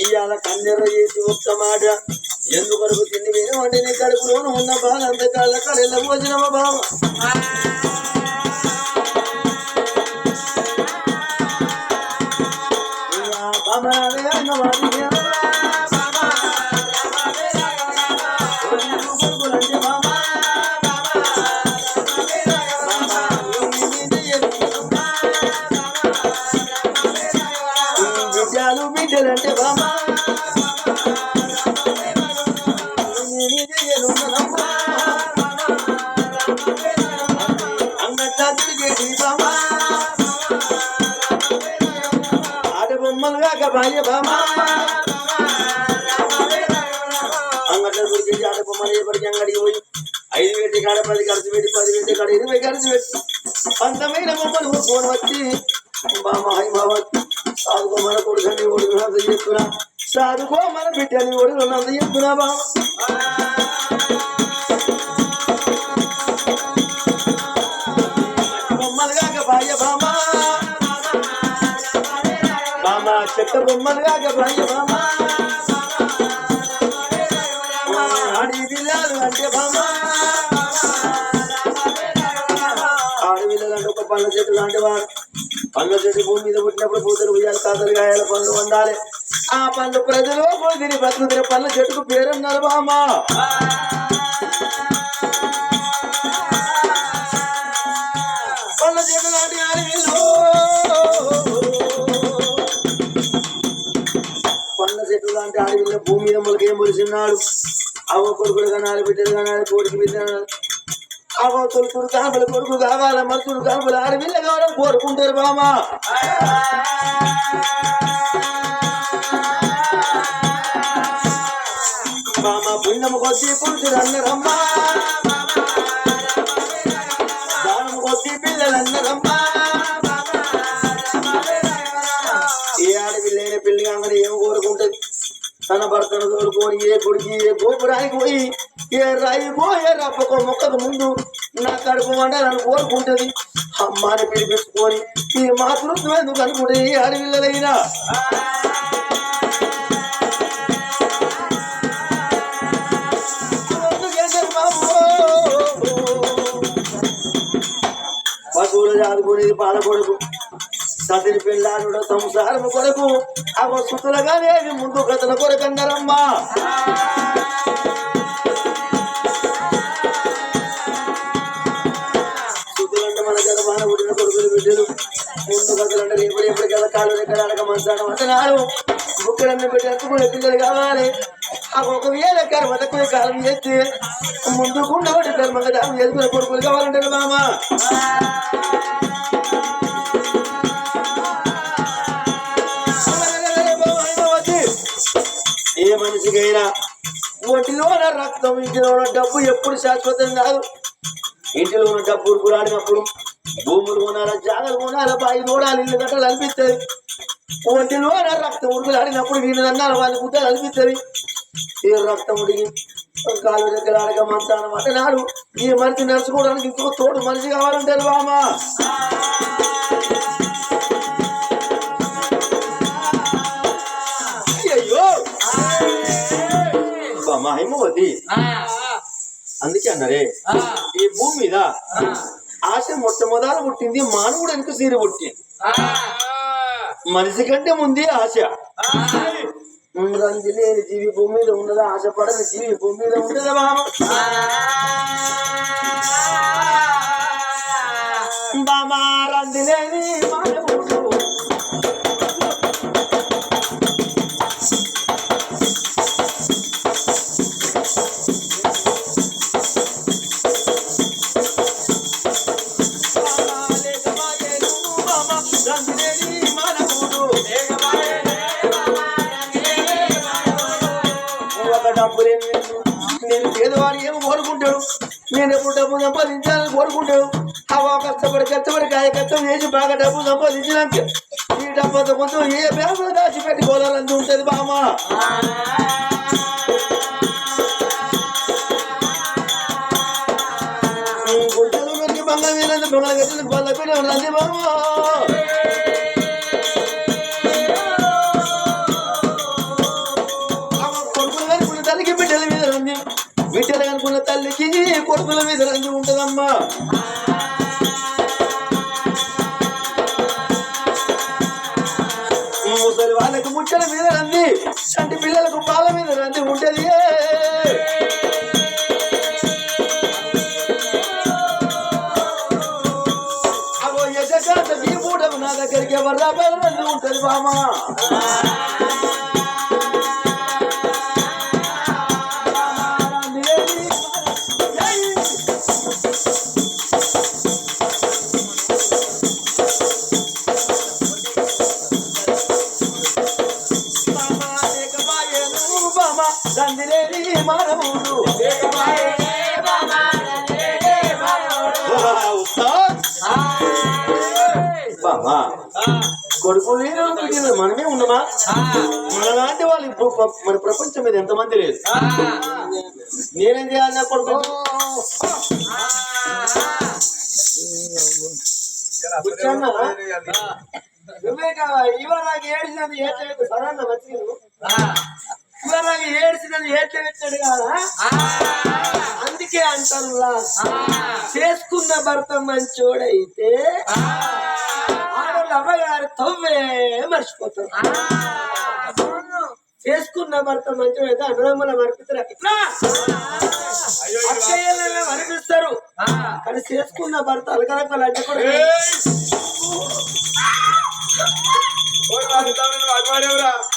ఇవాళ కన్నెర్ర చేసి ఒక్క మాట. ఎందుకొరకు తిండి వినమంటే నీ కడుపులోన ఉన్న బాధ అంత కాళ్ళ కళ్ళ భోజనమా బావ? బాబా అన్నవాడి కాక భార్య బామా అంగట్లో గురించి ఆడ బొమ్మలు ఎప్పటికీ అంగడికి పోయి ఐదు వేటి కాడ పది ఖర్చు పెట్టి పది వేటి కాడ ఇరవై ఖర్చు పెట్టి అందమైన బొమ్మలు ఫోన్ వచ్చి బామా హై బాబా సాధుకో మన కొడుకని ఒడుగునంత చెప్పురా సాధుకో మన బిడ్డని ఒడుగునంత చెట్ట బొమ్మలుగా భార్య బామా పిల్లలు అంటే బామా ఆడపిల్లలు అంటే ఒక పండ్ల చెట్టు లాంటి వారు పండ్ల చెట్టు భూమి మీద పుట్టినప్పుడు పూతలు ఉయ్యాలి కాతలు గాయాల పండ్లు వండాలి ఆ పండ్లు ప్రజలు తిని బతుకుతున్న పండ్ల చెట్టుకు పేరున్నారు బామా చెట్టు లాంటి ఆడపిల్ల భూమి మీద మొలకేం మొలిసిన్నాడు అవ్వ కొడుకులు కనాలి బిడ్డలు కనాలి కోడికి బిడ్డ అవ్వ తొలుతుడు కాపల కొడుకు కావాలి మరుతుడు కాపల ఆడపిల్ల కావాలని కోరుకుంటారు బామా బామ పుణ్యము కొద్ది పురుషుడు అన్నరమ్మా దానము కొద్ది పిల్లలు అన్నరమ్మా తన భర్తను తోడుకొని ఏ గుడికి ఏ గోపురానికి పోయి ఏ రాయికో ఏ రప్పకో మొక్కకు ముందు నా కడుపు వండాలని కోరుకుంటుంది అమ్మాని పిలిపించుకొని ఈ మాతృత్వం ఎందుకు అనుకుంటే ఏ అడవిల్లలైనా పశువులు చాదుకునేది పాల సదిరి సతిని పెళ్ళాడు సంసారం కొరకు అవ సుతులగానే ముందు కథల కొరకు అన్నారమ్మా సుతులంటే మన గర్భాన పుట్టిన కొడుకులు బిడ్డలు. ముందు కథలు అంటే రేపు రేపటి కాళ్ళు దగ్గర అడగ మంచాను అంటున్నారు బుక్కలన్న బిడ్డ పిల్లలు కావాలి. ఆ ఒక వేల కాలం చేస్తే ముందు గుండె కర్మగా దాన్ని కొడుకులు కావాలంటారు మామా. ఏ మనిషికైనా ఒంటిలో ఉన్న రక్తం ఇంటిలో ఉన్న డబ్బు ఎప్పుడు శాశ్వతం కాదు. ఇంటిలో ఉన్న డబ్బు ఉరుకులాడినప్పుడు భూములు కొనాల జాగలు కొనాల బాయి తోడాలి ఇల్లు గట్టలు అనిపిస్తుంది. ఒంటిలో ఉన్న రక్తం ఉరుకులాడినప్పుడు వీళ్ళు అన్నారు వాళ్ళ గుట్టలు అనిపిస్తుంది. ఈ రక్తం ఉడిగి కాలు దగ్గర అడగ మంచాన నాడు ఈ మనిషి నడుచుకోవడానికి ఇంకో తోడు మనిషి కావాలంటారు బామా? మహిమవతి అందుకే అన్నారే ఈ భూమి మీద ఆశ మొట్టమొదలు పుట్టింది మానవుడు వెనుక సీర పుట్టింది. మనిషి కంటే ముందే ఆశ. రంది లేని జీవి భూమి మీద ఉన్నదా ఆశపడని జీవి భూమి మీద ఉండదా బామ బామా రంది లేని పేదవాడు ఏమో కోరుకుంటాడు నేను ఎప్పుడు డబ్బు సంపాదించాలని కోరుకుంటాడు అవా కష్టపడి కష్టపడి కాయ కష్టం చేసి బాగా డబ్బు సంపాదించినాక ఈ డబ్బంతా కొంచెం ఏ బ్యాంకులో దాచి పెట్టుకోవాలని ఉంటుంది బామా గుంటలు పెట్టి బంగారు బంగాళ గట్టలు బల్ల కొడుకుల మీద రంది ఉంటదమ్మా. ముసలి వాళ్ళకి ముచ్చల మీద రంది కొడుకు లేని మనమే ఉన్నామా మనలాంటి వాళ్ళు ఇప్పుడు మన ప్రపంచం మీద ఎంతమంది లేదు నేనేం చేయాలి నా కొడుకు? నువ్వే కావా ఇవాళ నాకు ఏడిసినది ఏడ్చలేదు. సరన్న వచ్చింది ఇవాళ నాకు ఏడిసినది ఏడ్చబెట్టాడు కాదా? అందుకే అంటారు లా, చేసుకున్న భర్త మంచోడైతే ఆడవాళ్ళ తవ్వే మర్చిపోతారు. చేసుకున్న భర్త మంచోడైతే అన్నదమ్ముల మరిపిస్తారు ఇట్లా. అక్కయ్యలనే మరిపిస్తారు. కానీ చేసుకున్న భర్త అలకలకలు అంటే కూడా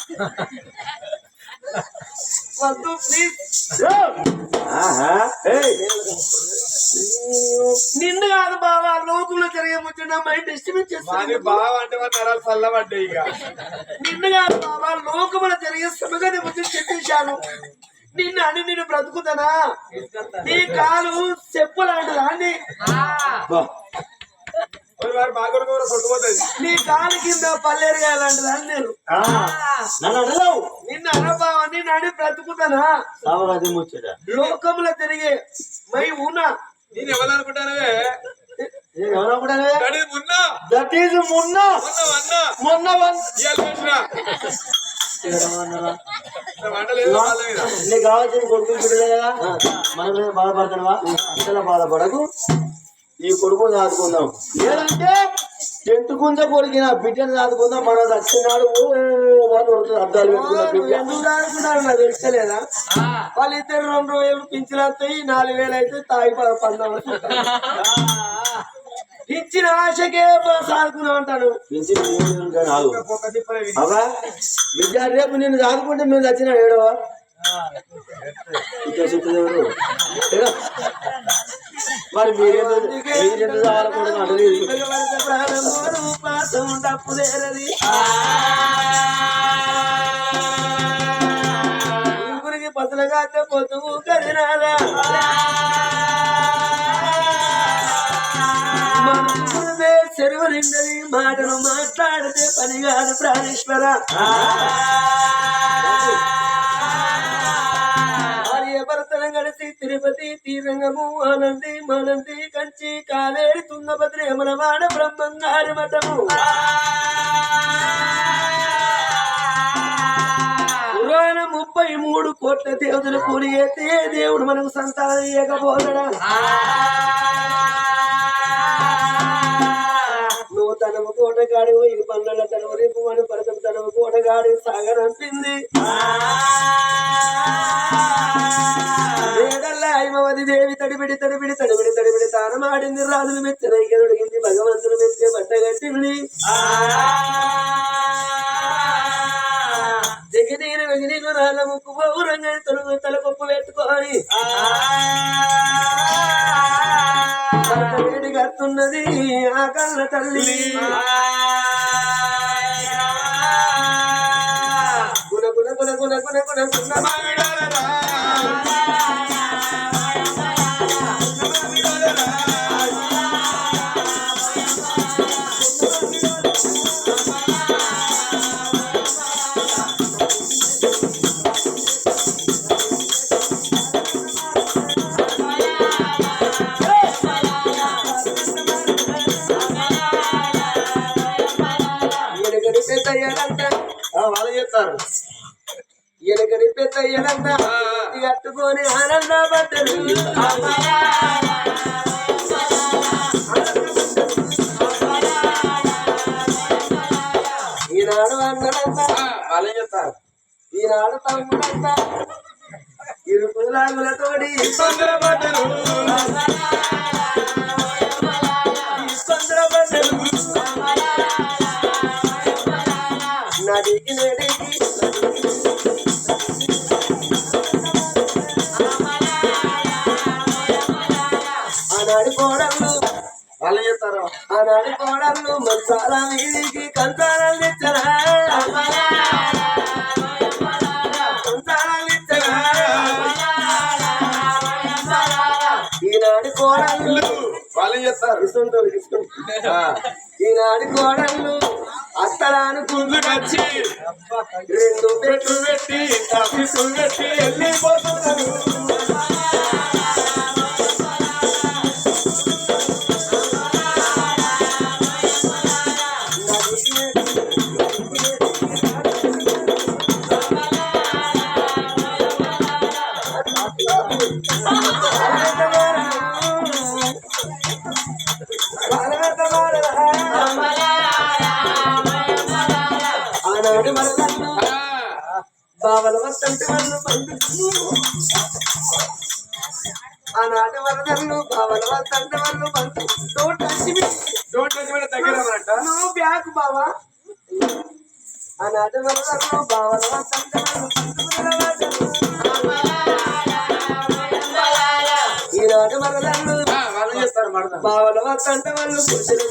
వద్దు ప్లీజ్ నిన్ను కాదు బావా లోకులు జరిగే ముచ్చట మైండ్ వాని చేస్తాను. బావ అంటే వాడి నరాలు చల్లబడ్డాయి ఇక. నిన్ను కాదు బాబా లోకముల జరిగే సమగతి ముచ్చట చెప్పేశాను. నిన్ను అని నేను బ్రతుకుతానా? నీ కాలు చెప్పు లాంటిదా నీ కాలు కింద పల్లేరుగా లాంటిదా అని నేను. నన్ను బ్రతుకుతానా? లోకముల తిరిగే మై ఊనా. నేను ఎవరు అనుకుంటానవే మొన్న. దట్ ఈజ్ నీకు కావాల్సిన బిడ్డలే కదా. మన మీద బాధపడతావా అసలు బాధపడకు. ఈ కొడుకుని దాదుకుందాం లేదంటే టెంట్ గుంజ కొరికిన బిడ్డను దాదుకుందాం మనం చచ్చినాడు వాళ్ళు ఎందుకు దాడుకున్నారు నాకు తెలుస్తలేదా? వాళ్ళిద్దరు రెండు వేలు పింఛలు వస్తాయి నాలుగు వేలు అయితే తాగి పందాం. ఇచ్చిన ఆశకే సాగుకున్నాం అంటాడు. అవా బిడ్డ రేపు నిన్ను దాదుకుంటే మేము చచ్చిన ఏడవా? ఇక్కడ. మరి మీరెందుకు మీరెందుకు కావాలకూడదు అంటలేదు భగవంత కదినారా చెరువు నిండని మాటలు మాట్లాడితే పని కాదు ప్రాణేశ్వర. తిరుపతి తీరంగము ఆనంది మనంది కంచి కావేరి తుంగభద్రి అమలవాడ బ్రహ్మంగారి మఠము. పురాణ ముప్పై మూడు కోట్ల దేవతలు కూలి అయితే దేవుడు మనకు సంతానం ఇవ్వకపోతాడా నూతనము కోటగాడి పోయి పనుల తనవు రేపు మన పరకం తనవు కోటగాడి సాగర్ అంపింది ఐమవది దేవి తడిబిడి తడిబిడి తడిబిడి తడిబిడి తానమాడింది రాజులు మెచ్చిన ఇగదొడిగింది భగవంతుడు మెచ్చే బట్టగట్టింది జగనీరు వెగినీరు రాళ్ళ ముక్కు పౌరంగా తొలుగు తల కొప్పు వేడి ఆ కళ్ళ తల్లి గుణ గుణ గుణ గుణ గుణ గుణ గుణ ఈనాడు అన్నడంతా. వాళ్ళు చెప్తారు? ఈనాడు తమ్ముడంతా. ఇరుకులాగులతోడి ఆనాడి కోడళ్ళు మంచాల తెచ్చరా? ఈనాడి కోడళ్ళు వాళ్ళు చెప్తారు ఇస్తుంటారు ఈనాడి కోడళ్ళు వచ్చి రెండు పెట్టు పెట్టి తప్పిసు పెట్టి వెళ్ళిపోతున్నారు. Listen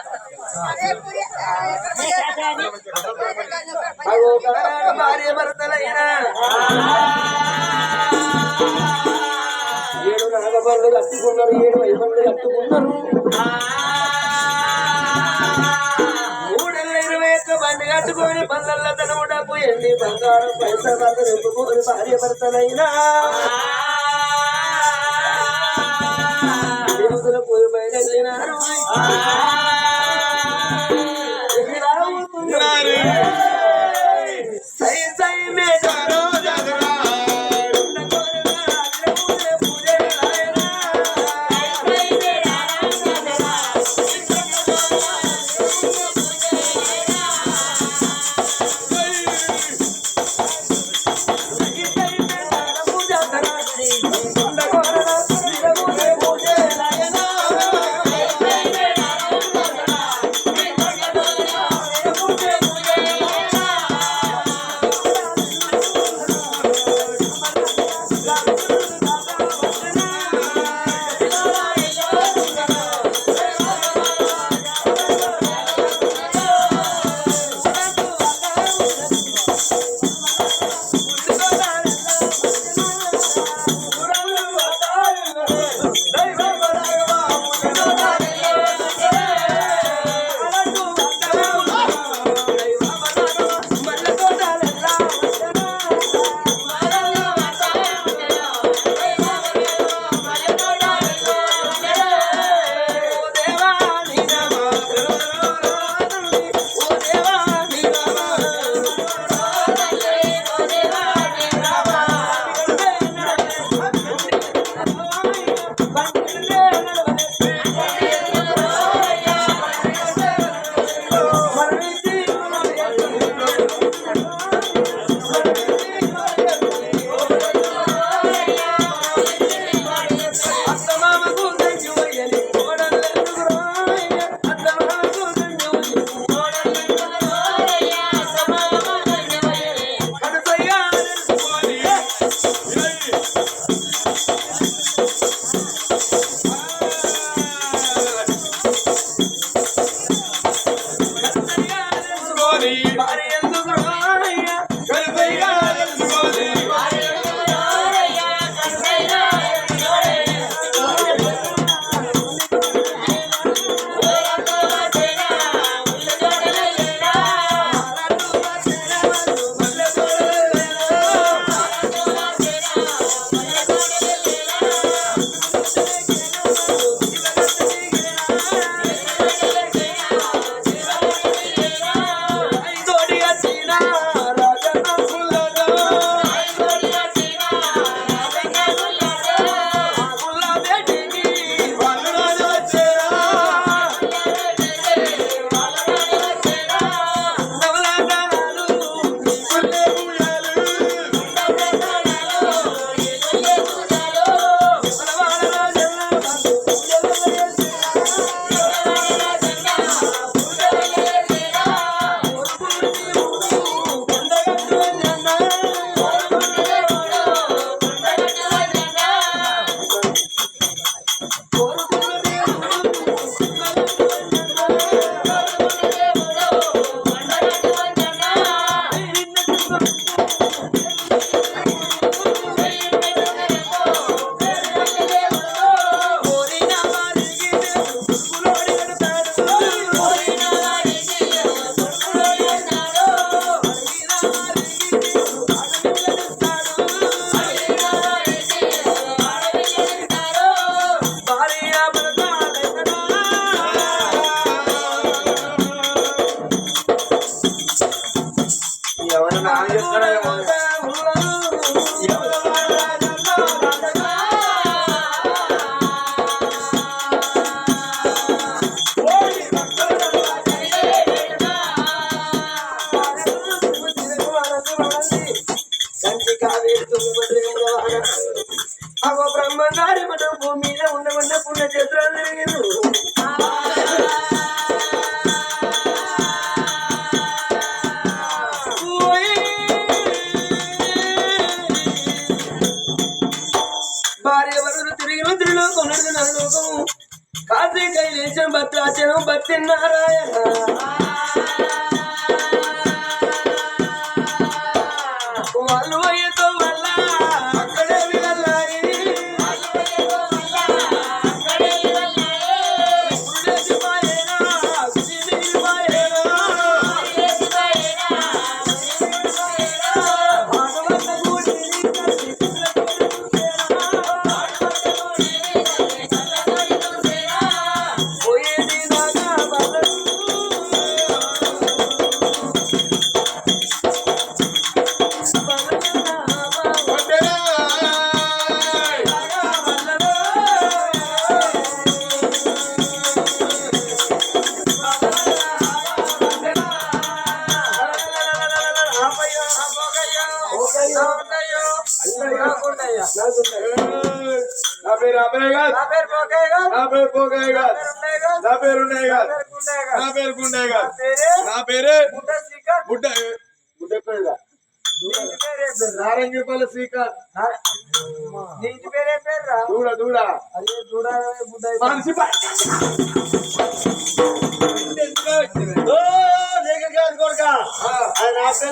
ఎన్ని బంగారం పైసా భర్త నింపుకొని భార్య భర్తలైనా. పోయి బయట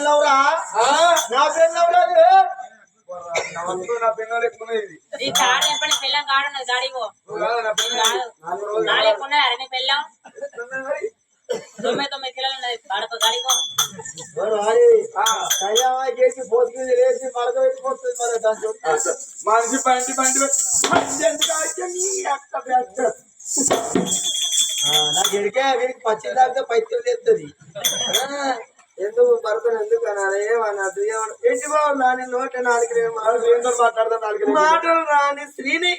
అది? నా పిల్లవురా ఆ? నా తాడు ఎప్పటి పెళ్ళం కాడున్నది గాడిగో నాలుగు ఉన్నది అరే నీ పెళ్ళం తొమ్మిది తొమ్మిది కిలోలు ఉన్నది. వాడుకో గాడిగో కేసి పోసుకుని లేచి మడక పెట్టిపోతుంది మరి దాంట్లో మనిషి బ్యాచ్. ఆ, నాకు ఎడికే వీరికి పచ్చి తాగితే పైత్యం తెస్తుంది ఎందుకు భర్తను ఎందుకు అనాలి ఏమన్నది ఏమన్నా ఏంటి బాబు నాని నోట నాలుగు మాట్లాడతా నాలుగు మాటలు రాని స్త్రీని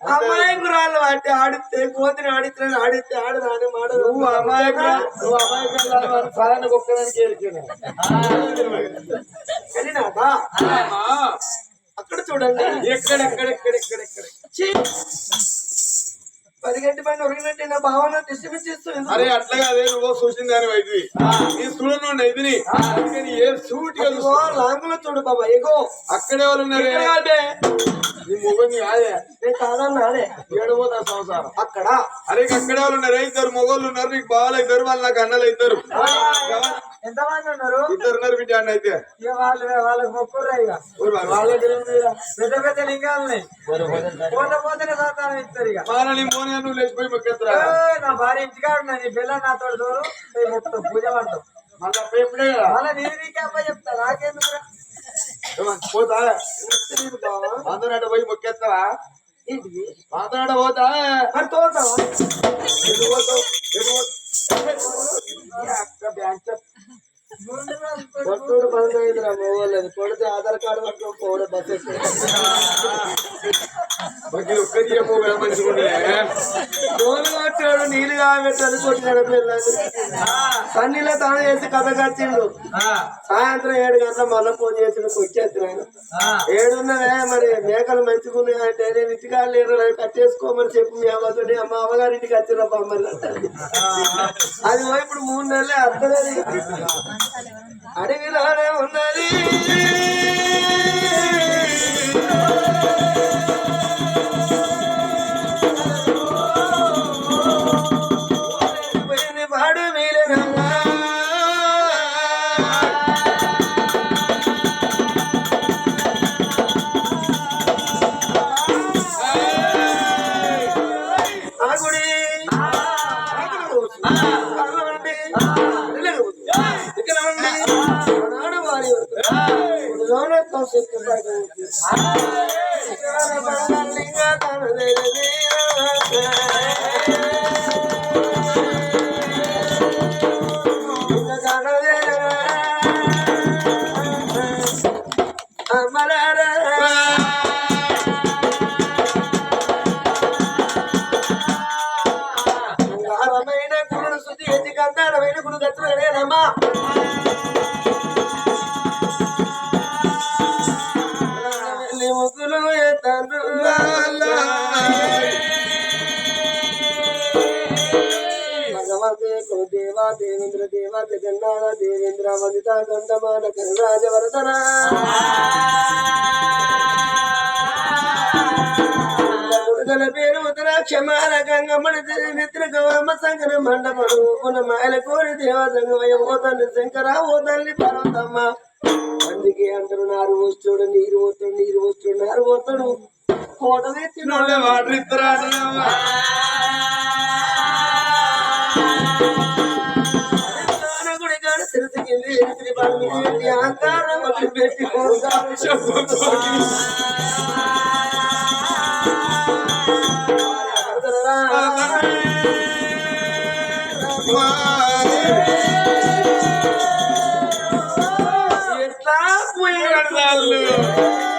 అమ్మాయి గురాలు అంటే ఆడితే కోతిని ఆడితే ఆడితే ఆడదాని మాటలు నువ్వు అమాయకురా? నువ్వు అమాయకురా సరైన గొప్పదానికి ఏరికేనా కానీ నాక అమ్మా, అక్కడ చూడండి. ఎక్కడెక్కడెక్కడెక్కడెక్కడ! పది గంట పైన ఒరిగినట్టు నా భావన డిస్టర్బెన్స్ చేస్తుంది అరే అట్లా కాదే నువ్వు చూసిన దాని వైద్యువి నీ చూడను అందుకని ఏ సూటిగా ఇదిగో లాంగులో చూడు బాబా ఎగో అక్కడే వాళ్ళు ఉన్నారే. నీ మొగని నేను కాదన్నా అదే. సంసారం? అక్కడ. అరే అక్కడే వాళ్ళు ఉన్నారు. ఇద్దరు మొగోళ్ళు ఉన్నారు. నీకు బాగా అవుతారు వాళ్ళు నాకు అన్నలు అవుతారు ఎంతమంది ఉన్నారు? ఇద్దరు ఉన్నారు బిడ్డ అన్న అయితే. వాళ్ళు వాళ్ళకి మొక్కుర్రా ఇక. ఊరు వాళ్ళ దగ్గర. పెద్ద పెద్ద లింగాలని పోతే పోతేనే సంతానం ఇస్తారు ఇక. మాల నీ మోని నువ్వు లేచిపోయి మొక్కేత్తరా నా భార్య ఇంటికాడ ఉన్నది నీ పిల్ల నాతో పోయి మొక్కుతాం పూజ పడతాం మళ్ళీ అప్పుడు ఎప్పుడే కదా. మళ్ళీ నేను నీకే అబ్బాయి చెప్తా నాకెందుకు పోతా? పోయి మొక్కేస్తావా? అటు పోతా? మరి తోడతావా ఎటు పోతావు? కొట్టుడు బంద్ అయిందిరా మగవాళ్ళది కొడితే ఆధార్ కార్డు పట్టుకొని పోవడం బస్ బాకీ ఒక్కటి మంచిగా ఉండే ఫోన్ కొట్టాడు నీళ్ళు కాబెట్టాడు కొట్టినాడు పిల్లలు సన్నీలో తాను చేసి కథ కచ్చిండు సాయంత్రం ఏడు గంటల మళ్ళీ ఫోన్ చేసిన వచ్చేస్తున్నాను ఏడున్నవే మరి మేకలు మంచిగున్నాయి అంటే నేను ఇంటికాడ లేరు కట్టేసుకోమని చెప్పు మీ అమ్మతోటి అమ్మ అమ్మగారి ఇంటికి మరి. అంటాడు. అది పోయి ఇప్పుడు మూడు నెలలే అర్థలేదు అడవిలోనే ఉన్నది. శక్తి పడుతుంది. శివన బలలింగ జగన్నాథ దేవేంద్ర వందిత దండమాన కరుణాజ వరదన. గురుగ పేరు ఉత్తరాక్షమాల గంగమ్మడి నిద్ర గౌరమ్మ శంకర మండపడు ఉన్న మాయల కోరి దేవదంగమయ ఓ తల్లి శంకర ఓ తల్లి పర్వతమ్మ. అందుకే అంటారు నారు వస్తుడు నీరు పోతుడు నీరు వస్తుడు నారు పోతుడు కోట తెచ్చినోళ్ళ వాడు ఇస్తారా సిరిసికి ఎరిసిరి బాల మీద పెట్టి ఆకారం ఎట్లా పోయేట్లు ఓ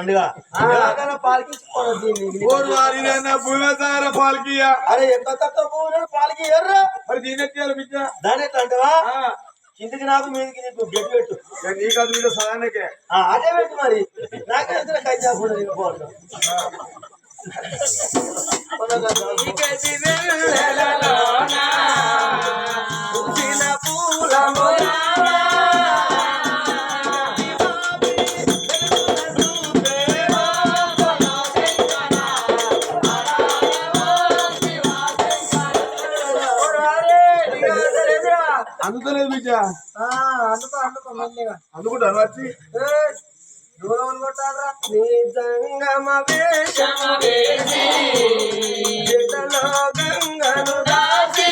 దండుగా. భూమసార పాలకియా అరే ఎంత తక్కువ పువ్వులను పాలకి ఎర్ర మరి దీని ఎత్తారు బిడ్డ. దాని ఎట్లా అంటావా? కిందికి నాకు మీదికి నీకు గట్టి పెట్టు. నీకు అది మీద సదానికే. ఆ, అదే పెట్టు మరి. నాకే ఎదురు నీకు పోవడం పూసిన పూల అందుతలేదు బిడ్డ. అందుకో అందుకో మెల్లిగా. అందుకుంటాను వచ్చి దూరం కొట్టారా నీ జంగమ వేషమ వేసి గంగను దాసి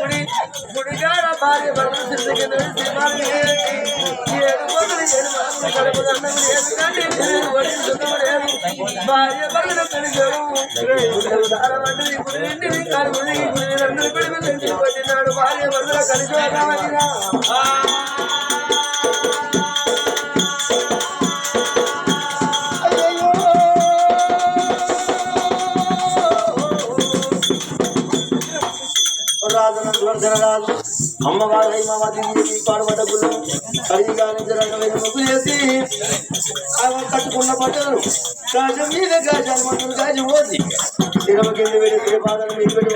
గుడి గుడిగాడ భార్య భర్తలు సిద్ధికి శ్రీమాలి ఏడు కోతులు భార్య భర్తలు తెలిసారు ఉదాహరణ భార్య భర్తలు కలిసి రామయ్య రాజు రాజు అమ్మవారు హైమావతి దేవి పాడుబడ్డ గుళ్ళు ముగ్గు చేసి ఆమె కట్టుకున్న బట్టలు గాజం మీద గాజాలు మందులు గాజు పోసి తిరమ కింద వెళ్ళి తిరుపాదలు